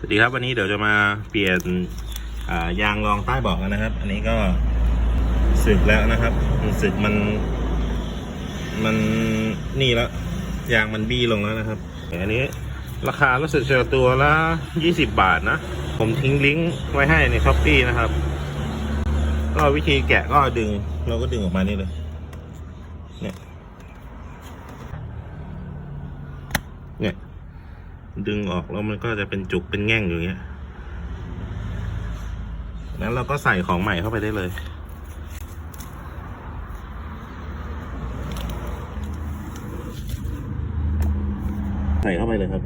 สวัสดีครับวันนี้เดี๋ยวจะมาเปลี่ยนยางรองใต้เบาะกันนะครับ อันนี้ก็สึกแล้วนะครับมันสึกมัน มันนี่แล้วยางมันบี้ลงแล้วนะครับอันนี้ราคารู้สึกจะตัวละ20 บาทนะ ผมทิ้งลิงก์ไว้ให้ในช้อปปีนะครับ ก็วิธีแกะก็ดึง เราก็ดึงออกมานี่เลยเนี่ยเนี่ย ดึงออกแล้วมันก็จะเป็นจุกเป็นแง่งอยู่อย่างเงี้ยนั้นเราก็ใส่ของใหม่เข้าไปได้เลยใส่เข้าไปเลยครับ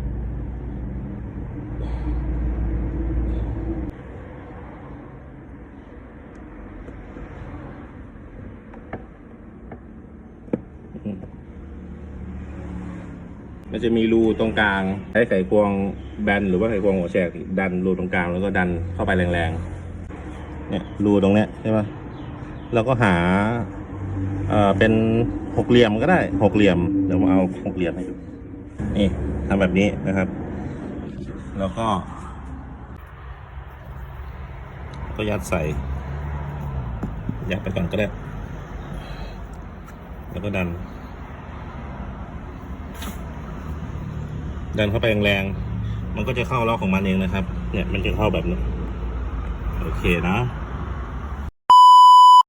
มั มันจะมีรูตรงกลางใช้ไขควงแบนหรือว่าไขควงหัวแฉกดันรูตรงกลางแล้วก็ดันเข้าไปแรงๆเนี่ยรูตรงเนี้ยใช่ไหมแล้วก็หาเอ่อเป็นหกเหลี่ยมก็ได้หกเหลี่ยมเดี๋ยวมาเอาหกเหลี่ยมให้ดูนี่ทำแบบนี้นะครับ แล้วก็ ก็ยัดใส่ ยัดไปก่อนก็ได้ แล้วก็ดัน ดันเข้าไปแรงๆมันก็จะเข้าล็อกของมันเองนะครับ เนี่ยมันจะเข้าแบบนี้ โอเคนะ